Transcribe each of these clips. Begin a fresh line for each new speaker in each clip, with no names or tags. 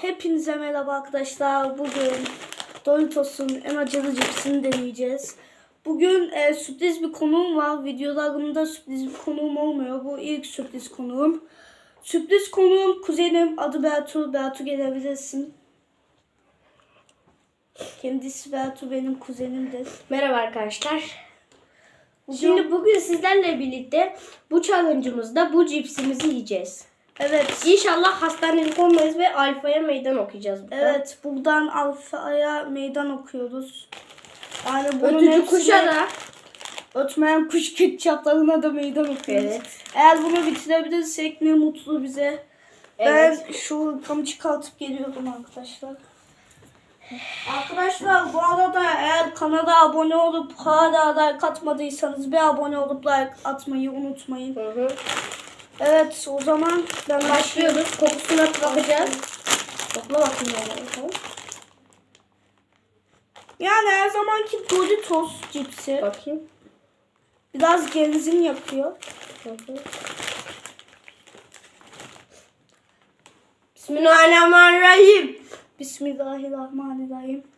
Hepinize merhaba arkadaşlar. Bugün Doritos'un en acılı cipsini deneyeceğiz. Bugün e, sürpriz bir konuğum var. Videolarımda sürpriz bir konuğum olmuyor. Bu ilk sürpriz konuğum. Sürpriz konuğum kuzenim. Adı Bertu. Bertu gelebilirsin. Kendisi Bertu benim kuzenimdir.
Merhaba arkadaşlar. Şimdi bugün sizlerle birlikte bu challenge'ımızda bu cipsimizi yiyeceğiz.
Evet.
İnşallah hastanelik olmayız ve alfaya meydan okuyacağız burada.
Evet. Buradan Alfa'ya meydan okuyoruz. Yani bunun
Ötücü
hepsine-
kuşa da
Ötmeyen kuş ketçaplarına da meydan okuyoruz.
Evet.
Eğer bunu bitirebilirsek ne mutlu bize.
Evet.
Ben şu hırkamı çıkartıp geliyordum arkadaşlar. Arkadaşlar bu arada eğer kanala abone olup hala like atmadıysanız bir abone olup like atmayı unutmayın.
Hı hı.
Evet o zaman ben başlıyorum.
başlıyoruz. Kokusuna bakacağız. Kokla bakayım ben bakalım.
Yani her zamanki Doritos cipsi.
Bakayım.
Biraz genzin yapıyor.
Bismillahirrahmanirrahim.
Bismillahirrahmanirrahim.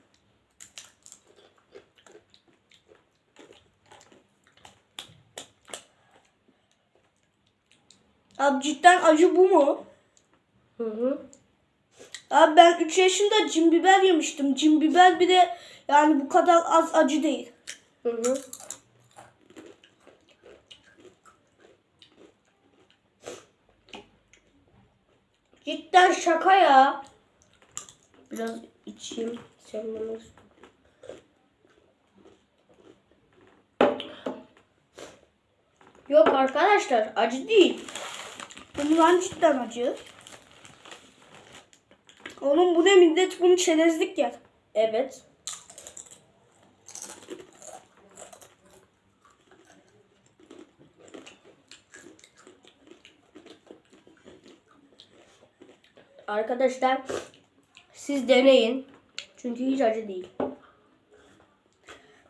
Abi cidden acı bu mu?
Hı hı.
Abi ben 3 yaşında cin biber yemiştim. Cin biber bir de yani bu kadar az acı değil.
Hı hı. Cidden şaka ya. Biraz içeyim. Sevmemiz. Yok arkadaşlar acı değil.
Bunlar cidden acı. Oğlum bu ne millet bunu çerezlik yer.
Evet. Arkadaşlar siz deneyin. Çünkü hiç acı değil.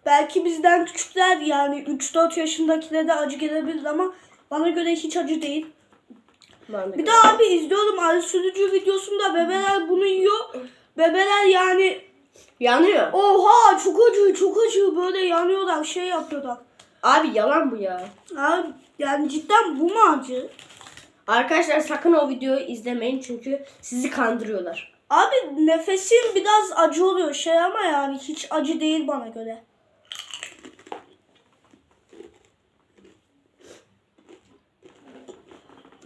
Belki bizden küçükler yani 3-4 yaşındakilere de acı gelebilir ama bana göre hiç acı değil. Bir de abi izliyorum Ali Sürücü videosunda bebeler bunu yiyor. Bebeler yani
yanıyor.
oha çok acı çok acı böyle yanıyorlar şey yapıyorlar.
Abi yalan bu ya.
Abi yani cidden bu mu acı?
Arkadaşlar sakın o videoyu izlemeyin çünkü sizi kandırıyorlar.
Abi nefesim biraz acı oluyor şey ama yani hiç acı değil bana göre.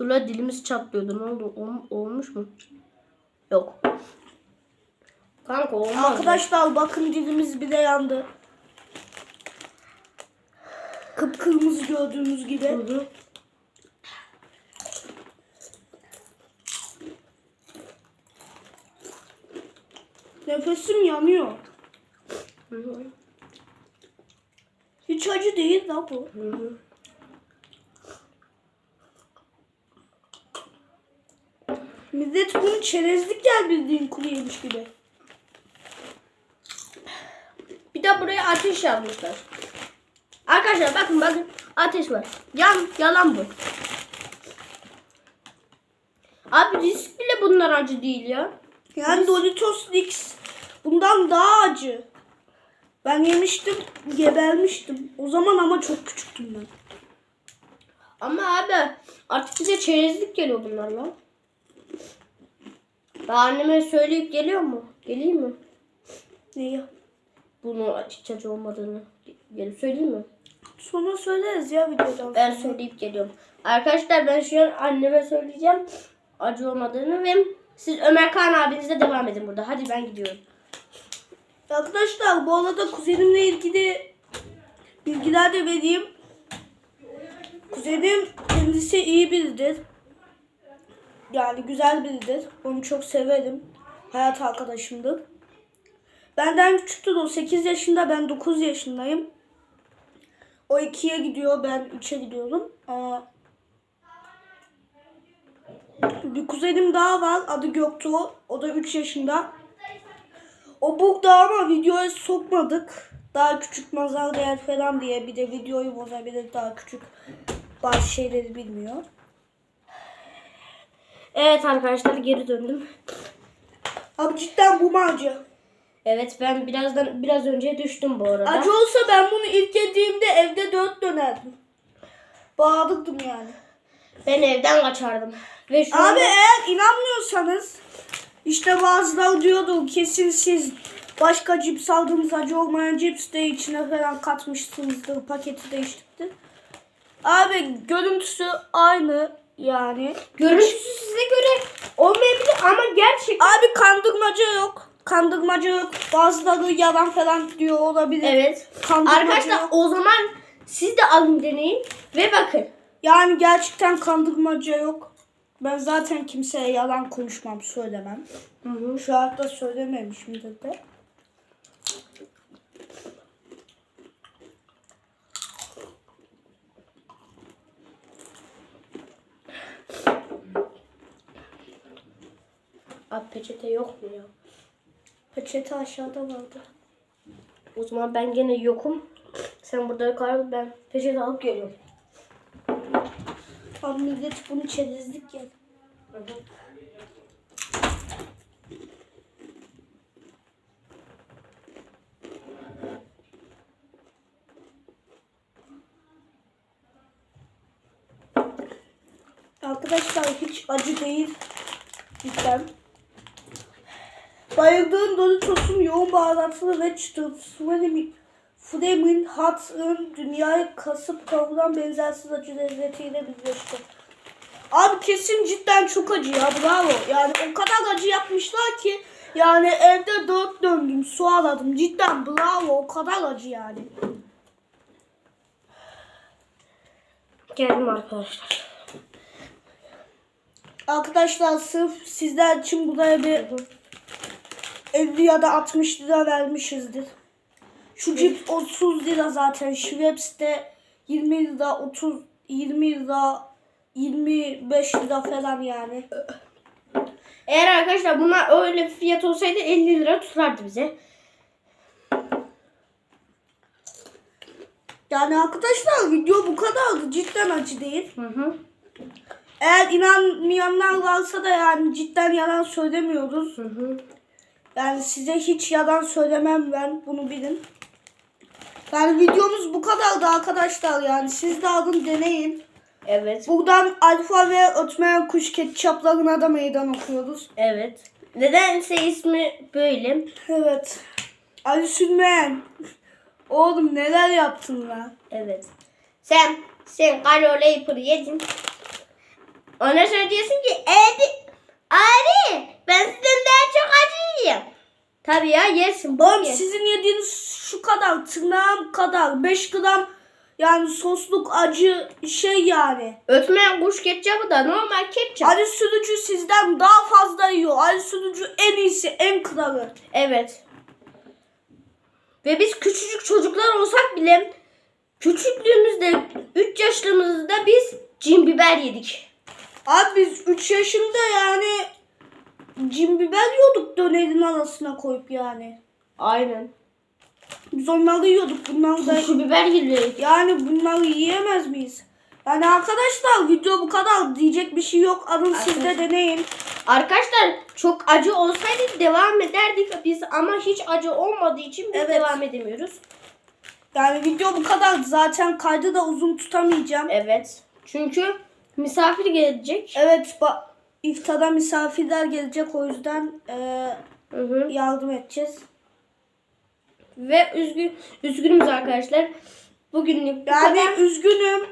Dur la dilimiz çatlıyordu. Ne oldu? Ol- olmuş mu? Yok. Kanka olmaz.
Arkadaşlar bakın dilimiz bile yandı. Kıpkırmızı gördüğünüz gibi.
Hı hı.
Nefesim yanıyor.
Hı hı.
Hiç acı değil la bu.
Hı hı.
Millet bunu çerezlik gel bildiğin kuru yemiş gibi.
Bir de buraya ateş yazmışlar. Arkadaşlar bakın bakın ateş var. Yan, yalan bu. Abi risk bile bunlar acı değil ya.
Yani Doritos Lix bundan daha acı. Ben yemiştim, gebermiştim. O zaman ama çok küçüktüm ben.
Ama abi artık bize çerezlik geliyor bunlar lan. Ben anneme söyleyip geliyor mu? Geleyim mi?
Neyi?
Bunu açık acı olmadığını gelip söyleyeyim mi?
Sonra söyleriz ya videodan.
Ben
sonra.
söyleyip geliyorum. Arkadaşlar ben şu an anneme söyleyeceğim acı olmadığını ve siz Ömer Kaan abinizle devam edin burada. Hadi ben gidiyorum.
Arkadaşlar bu arada kuzenimle ilgili bilgiler de vereyim. Kuzenim kendisi iyi biridir. Yani güzel biridir. Onu çok severim. Hayat arkadaşımdır. Benden küçüktür o 8 yaşında ben 9 yaşındayım. O 2'ye gidiyor ben 3'e gidiyorum. Aa, bir kuzenim daha var adı Göktuğ. O da 3 yaşında. O burada ama videoya sokmadık. Daha küçük nazar değer falan diye bir de videoyu bozabilir daha küçük bazı şeyleri bilmiyor.
Evet arkadaşlar geri döndüm.
Abi cidden bu mu acı?
Evet ben birazdan biraz önce düştüm bu arada.
Acı olsa ben bunu ilk yediğimde evde dört dönerdim. Bağladım yani.
Ben evden kaçardım. Ve şu
Abi
anda-
eğer inanmıyorsanız işte bazıları diyordu kesin siz başka cips aldığınız acı olmayan cips de içine falan katmışsınızdır paketi değiştirdi. Abi görüntüsü aynı yani.
görüntüsü size göre olmayabilir ama gerçekten
Abi kandırmaca yok. Kandırmaca yok. Bazıları yalan falan diyor olabilir.
Evet.
Kandırmaca
Arkadaşlar
yok.
o zaman siz de alın deneyin ve bakın.
Yani gerçekten kandırmaca yok. Ben zaten kimseye yalan konuşmam, söylemem. Şu hayatta söylememişimdir de.
Abi peçete yok mu ya?
Peçete aşağıda vardı.
O zaman ben gene yokum. Sen burada kal ben peçete alıp geliyorum.
Abi millet bunu çerezlik ya. Arkadaşlar hiç acı değil. Cidden. Bayıldığım Doritos'un yoğun baharatlı ve çıtır Flamin, Flamin Hot'ın dünyayı kasıp kavuran benzersiz acı lezzetiyle birleşti. Abi kesin cidden çok acı ya bravo. Yani o kadar acı yapmışlar ki yani evde dört döndüm su aladım. Cidden bravo o kadar acı yani.
Geldim arkadaşlar.
Arkadaşlar sırf sizler için buraya bir 50 ya da 60 lira vermişizdir. Şu cips 30 lira zaten. Schweppes de 20 lira, 30, 20 lira, 25 lira falan yani.
Eğer arkadaşlar bunlar öyle fiyat olsaydı 50 lira tutardı bize.
Yani arkadaşlar video bu kadardı. Cidden acı değil.
Hı hı.
Eğer inanmayanlar varsa da yani cidden yalan söylemiyoruz.
Hı hı.
Yani size hiç yalan söylemem ben. Bunu bilin. Yani videomuz bu kadardı arkadaşlar yani. Siz de alın deneyin.
Evet.
Buradan alfa ve ötmeyen kuş ketçaplarına da meydan okuyoruz.
Evet. Nedense ismi böyle.
Evet. Ali Sülmeyen. Oğlum neler yaptın lan?
Evet. Sen sen Karo Laper yedin. Ona sonra diyorsun ki abi abi ben sizden daha çok acıyım. Tabii ya yersin. bol
Oğlum
ye.
sizin yediğiniz şu kadar tırnağım kadar 5 gram yani sosluk acı şey yani.
Ötmeyen kuş ketçabı da normal ketçap.
Ali Sürücü sizden daha fazla yiyor. Ali Sürücü en iyisi en kralı.
Evet. Ve biz küçücük çocuklar olsak bile küçüklüğümüzde 3 yaşlarımızda biz cin biber yedik.
Abi biz 3 yaşında yani cin biber yiyorduk dönerin arasına koyup yani.
Aynen.
Biz onları yiyorduk. Bunları da
Şu biber yedik.
yani bunları yiyemez miyiz? Yani arkadaşlar video bu kadar diyecek bir şey yok. Alın siz de deneyin.
Arkadaşlar çok acı olsaydı devam ederdik biz ama hiç acı olmadığı için biz
Evet.
devam edemiyoruz.
Yani video bu kadar. Zaten kaydı da uzun tutamayacağım.
Evet. Çünkü misafir gelecek.
Evet ba- iftara misafirler gelecek o yüzden e,
Hı hı.
yardım edeceğiz.
Ve üzgün üzgünüz arkadaşlar. Bugünlük bu
Yani
kadar.
üzgünüm.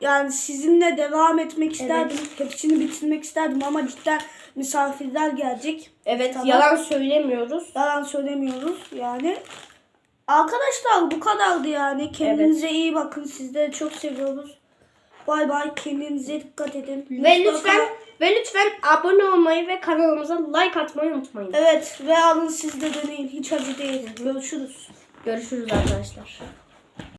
Yani sizinle devam etmek isterdim. Hepsini bitirmek isterdim ama cidden misafirler gelecek.
Evet
Tamam.
yalan söylemiyoruz.
Yalan söylemiyoruz yani. Arkadaşlar bu kadardı yani. Kendinize iyi bakın. Sizleri çok seviyoruz. Bay bay. Kendinize dikkat edin.
Ve
Mutlaka-
lütfen ve lütfen abone olmayı ve kanalımıza like atmayı unutmayın.
Evet ve alın siz de deneyin. Hiç acı değil. Görüşürüz.
Görüşürüz arkadaşlar.